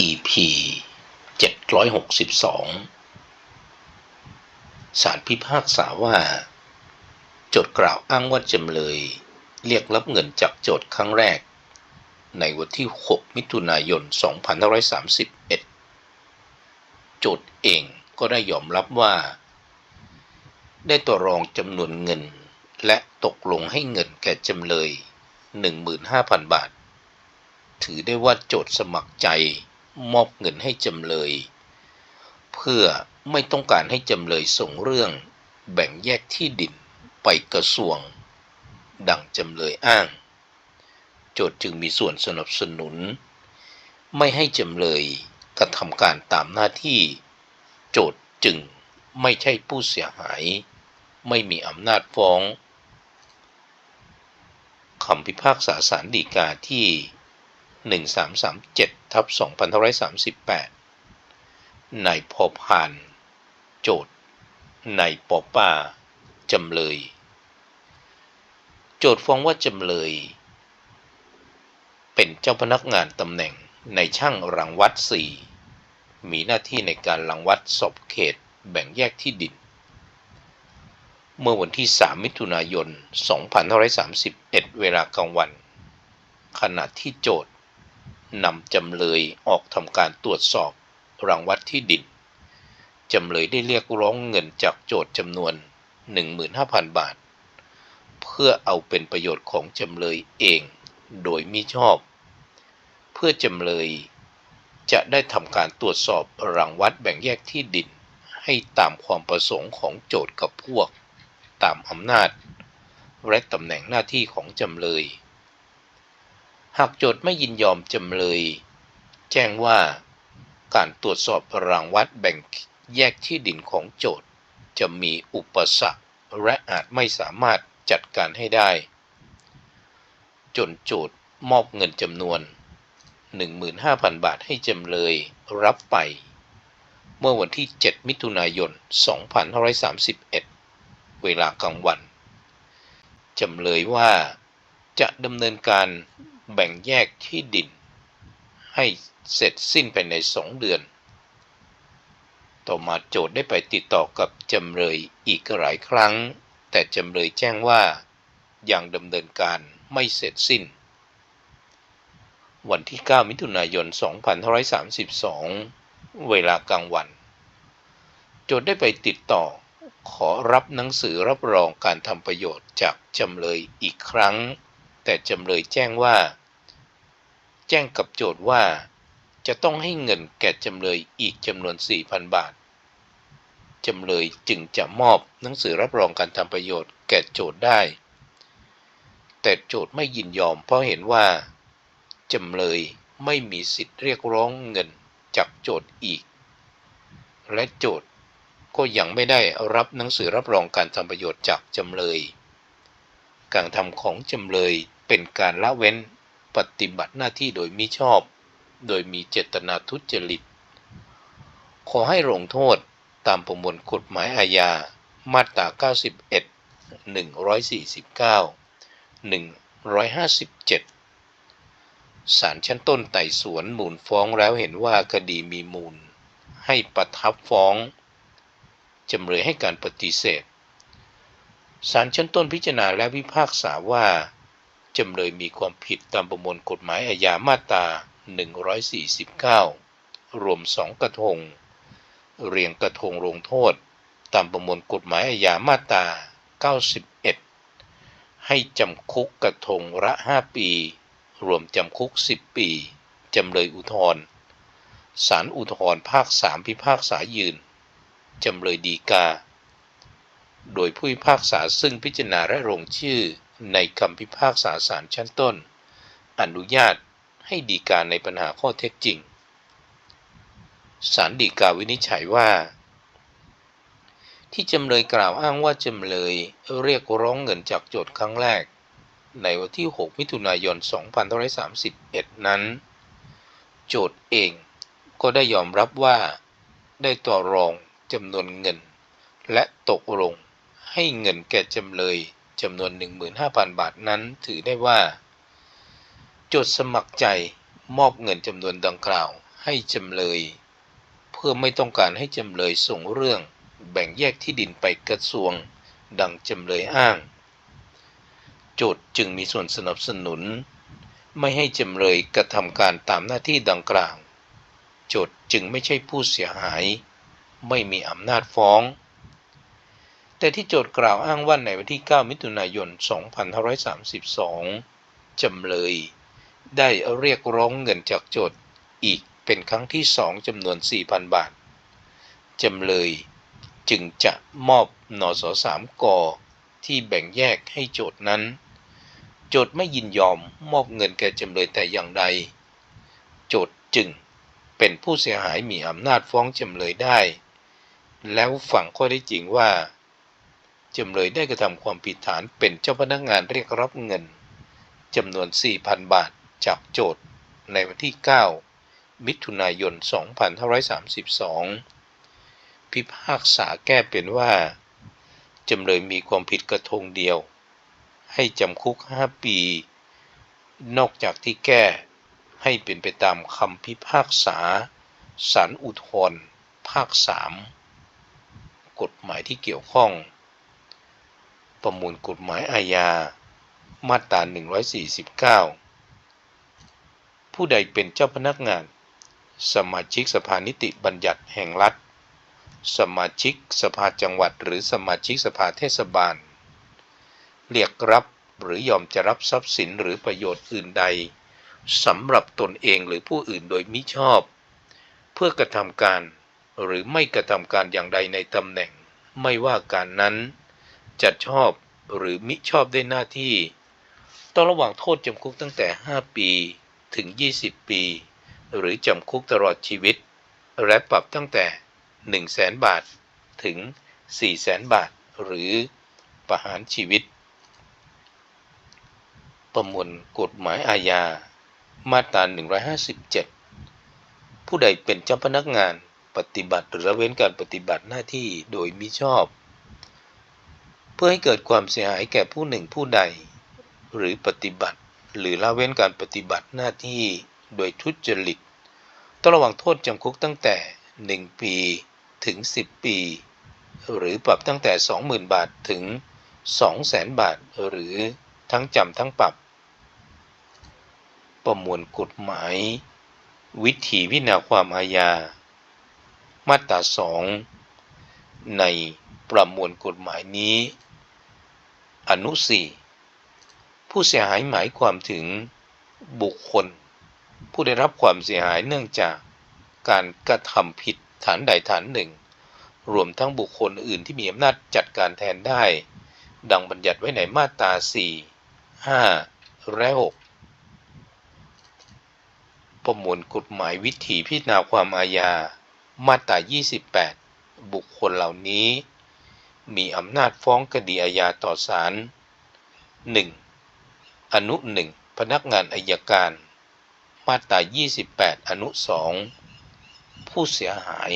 EP 762 ศาลพิพากษาว่า โจทย์กล่าวอ้างว่าจำเลย เรียกรับเงินจากโจทย์ครั้งแรก ในวันที่ 6 มิถุนายน 2531 โจทย์เองก็ได้ยอมรับว่า ได้ต่อรองจำนวนเงิน และตกลงให้เงินแก่จำเลย 15,000 บาท ถือได้ว่าโจทย์สมัครใจ มอบเงินให้จำเลย เพื่อไม่ต้องการให้จำเลยส่งเรื่อง แบ่งแยกที่ดินไปกระทรวง ดังจำเลยอ้าง โจทย์จึงมีส่วนสนับสนุน ไม่ให้จำเลยกระทำการตามหน้าที่ โจทย์จึงไม่ใช่ผู้เสียหาย ไม่มีอำนาจฟ้องคำพิพากษาศาลฎีกาที่ 1337 ทับ2538นายพอพาน โจทย์นายปอป้า จำเลย โจทย์ฟ้องว่าจำเลย เป็นเจ้าพนักงานตำแหน่งในช่างรังวัดสี่มีหน้าที่ในการรังวัดศพเขตแบ่งแยกที่ดิน เมื่อวันที่ 3 มิถุนายน 2531 เวลากลางวัน ขณะที่โจทย์ นำจำเลยออกทำการตรวจสอบรังวัดที่ดิน จำเลยได้เรียกร้องเงินจากโจทย์จำนวน 15,000 บาท เพื่อเอาเป็นประโยชน์ของจำเลยเองโดยมิชอบ เพื่อจำเลยจะได้ทำการตรวจสอบรังวัดแบ่งแยกที่ดิน ให้ตามความประสงค์ของโจทย์กับพวก ตามอำนาจ และตำแหน่งหน้าที่ของจำเลย หากโจทย์ไม่ยินยอมจำเลย แจ้งว่าการตรวจสอบรังวัดแบ่งแยกที่ดินของโจทย์จะมีอุปสรรคและอาจไม่สามารถจัดการให้ได้ จนโจทย์มอบเงินจำนวน 15,000 บาทให้จำเลยรับไป เมื่อวันที่ 7 มิถุนายน 2531 เวลากลางวัน จำเลยว่าจะดำเนินการ แบ่งแยกที่ดิน ให้เสร็จสิ้นไปในสองเดือน ต่อมาโจทย์ได้ไปติดต่อกับจำเลยอีกหลายครั้ง แต่จำเลยแจ้งว่ายังดำเนินการไม่เสร็จสิ้น วันที่ 9 มิถุนายน 2532 เวลากลางวัน โจทย์ได้ไปติดต่อขอรับหนังสือรับรองการทำประโยชน์จากจำเลยอีกครั้ง แต่จำเลยแจ้งว่า แจ้งกับโจทย์ว่า จะต้องให้เงินแก่จำเลยอีกจำนวน 4,000 บาท จำเลยจึงจะมอบหนังสือรับรองการทำประโยชน์แก่โจทย์ได้ แต่โจทย์ไม่ยินยอมเพราะเห็นว่า จำเลยไม่มีสิทธิ์เรียกร้องเงินจากโจทย์อีก และโจทย์ก็ยังไม่ได้รับหนังสือรับรองการทำประโยชน์จากจำเลย การทำของจำเลย เป็นการละเว้นปฏิบัติหน้าที่โดยมิชอบ โดยมีเจตนาทุจริต ขอให้ลงโทษตามประมวลกฎหมายอาญา มาตรา 91 149 157 ศาลชั้นต้นไต่สวนมูลฟ้องแล้วเห็นว่าคดีมีมูล ให้ประทับฟ้อง จำเลยให้การปฏิเสธ ศาลชั้นต้นพิจารณาและพิพากษาว่า จำเลยมีความผิดตามประมวลกฎหมายอาญามาตรา 149 รวม 2 กระทง เรียงกระทงลงโทษ ตามประมวลกฎหมายอาญามาตรา 91 ให้จำคุกกระทงละ 5 ปี รวมจำคุก 10 ปี จำเลยอุทธรศาลอุทธรภาค 3 พิพากษายืน จำเลยดีกา โดยผู้พิพากษาซึ่งพิจารณาและลงชื่อ ในคำพิพากษาศาลชั้นต้น อนุญาตให้ดีกาในปัญหาข้อเท็จจริงศาลฎีกาวินิจฉัยว่า ที่จำเลยกล่าวอ้างว่าจำเลยเรียกร้องเงินจากโจทย์ครั้งแรก ในวันที่ 6 มิถุนายน 2531 นั้น โจทย์เองก็ได้ยอมรับว่าได้ต่อรองจำนวนเงิน และตกลงให้เงินแก่จำเลย จำนวน 15,000 บาทนั้นถือได้ว่าจทย์สมัครใจมอบเงินจำนวนดังกล่าวให้จำเลย เพื่อไม่ต้องการให้จำเลยส่งเรื่องแบ่งแยกที่ดินไปกระทรวงดังจำเลยอ้าง โจทจึงมีส่วนสนับสนุน ไม่ให้จำเลยกระทำการตามหน้าที่ดังกล่าว โจทจึงไม่ใช่ผู้เสียหาย ไม่มีอำนาจฟ้อง แต่ที่โจทย์กล่าวอ้างว่าในวันที่ 9 มิถุนายน 2532 จำเลย ได้เรียกร้องเงินจากโจทย์อีกเป็นครั้งที่สองจำนวน 4,000 บาท จำเลยจึงจะมอบนสสามกที่แบ่งแยกให้โจทย์นั้น โจทย์ไม่ยินยอมมอบเงินแก่จำเลยแต่อย่างใด โจทย์จึงเป็นผู้เสียหายมีอำนาจฟ้องจำเลยได้ แล้วฝั่งข้อได้จริงว่า จำเลยได้กระทำความผิดฐานเป็นเจ้าพนักงานเรียกรับเงินจำนวน 4,000 บาทจากโจทย์ในวันที่ 9 มิถุนายน 2532 พิพากษาแก้เป็นว่า จำเลยมีความผิดกระทงเดียว ให้จำคุก 5 ปี นอกจากที่แก้ให้เป็นไปตามคำพิพากษาศาลอุทธรภาค 3 กฎหมายที่เกี่ยวข้อง ประมวลกฎหมายอาญา มาตรา 149 ผู้ใดเป็นเจ้าพนักงาน สมาชิกสภานิติบัญญัติแห่งรัฐ สมาชิกสภาจังหวัด หรือสมาชิกสภาเทศบาล เรียกรับหรือยอมจะรับทรัพย์สินหรือประโยชน์อื่นใดสำหรับตนเองหรือผู้อื่นโดยมิชอบ เพื่อกระทำการหรือไม่กระทำการอย่างใดในตำแหน่ง ไม่ว่าการนั้น จะชอบหรือมิชอบได้หน้าที่ ต้องระหว่างโทษจำคุกตั้งแต่ 5 ปีถึง 20 ปี หรือจำคุกตลอดชีวิต และปรับตั้งแต่ 1 0 0 0 0แสนบาทถึง 4 0 0แสนบาท หรือประหารชีวิต ประมวลกฎหมายอาญา มาตรา 157 ผู้ใดเป็นเจ้าพนักงานปฏิบัติหรือละเว้นการปฏิบัติหน้าที่โดยมิชอบ เพื่อให้เกิดความเสียหายแก่ผู้หนึ่งผู้ใด หรือปฏิบัติ หรือละเว้นการปฏิบัติหน้าที่โดยทุจริตต้องระวังโทษจำคุกตั้งแต่ 1 ปีถึง 10 ปี หรือปรับตั้งแต่ 20,000 บาทถึง 200,000 บาท หรือทั้งจำทั้งปรับ ประมวลกฎหมาย วิธีวินาความอาญา มาตรา 2 ใน ประมวลกฎหมายนี้ อนุ4ผู้เสียหายหมายความถึงบุคคล ผู้ได้รับความเสียหายเนื่องจากการกระทำผิดฐานใดฐานหนึ่ง รวมทั้งบุคคลอื่นที่มีอำนาจจัดการแทนได้ ดังบัญญัติไว้ในมาตรา 4 5 และ 6 ประมวลกฎหมายวิธีพิจารณาความอาญา มาตรา 28 บุคคลเหล่านี้ มีอำนาจฟ้องคดีอาญาต่อศาล 1. อนุหนึ่งพนักงานอายการ มาตรา 28 อนุ 2 ผู้เสียหาย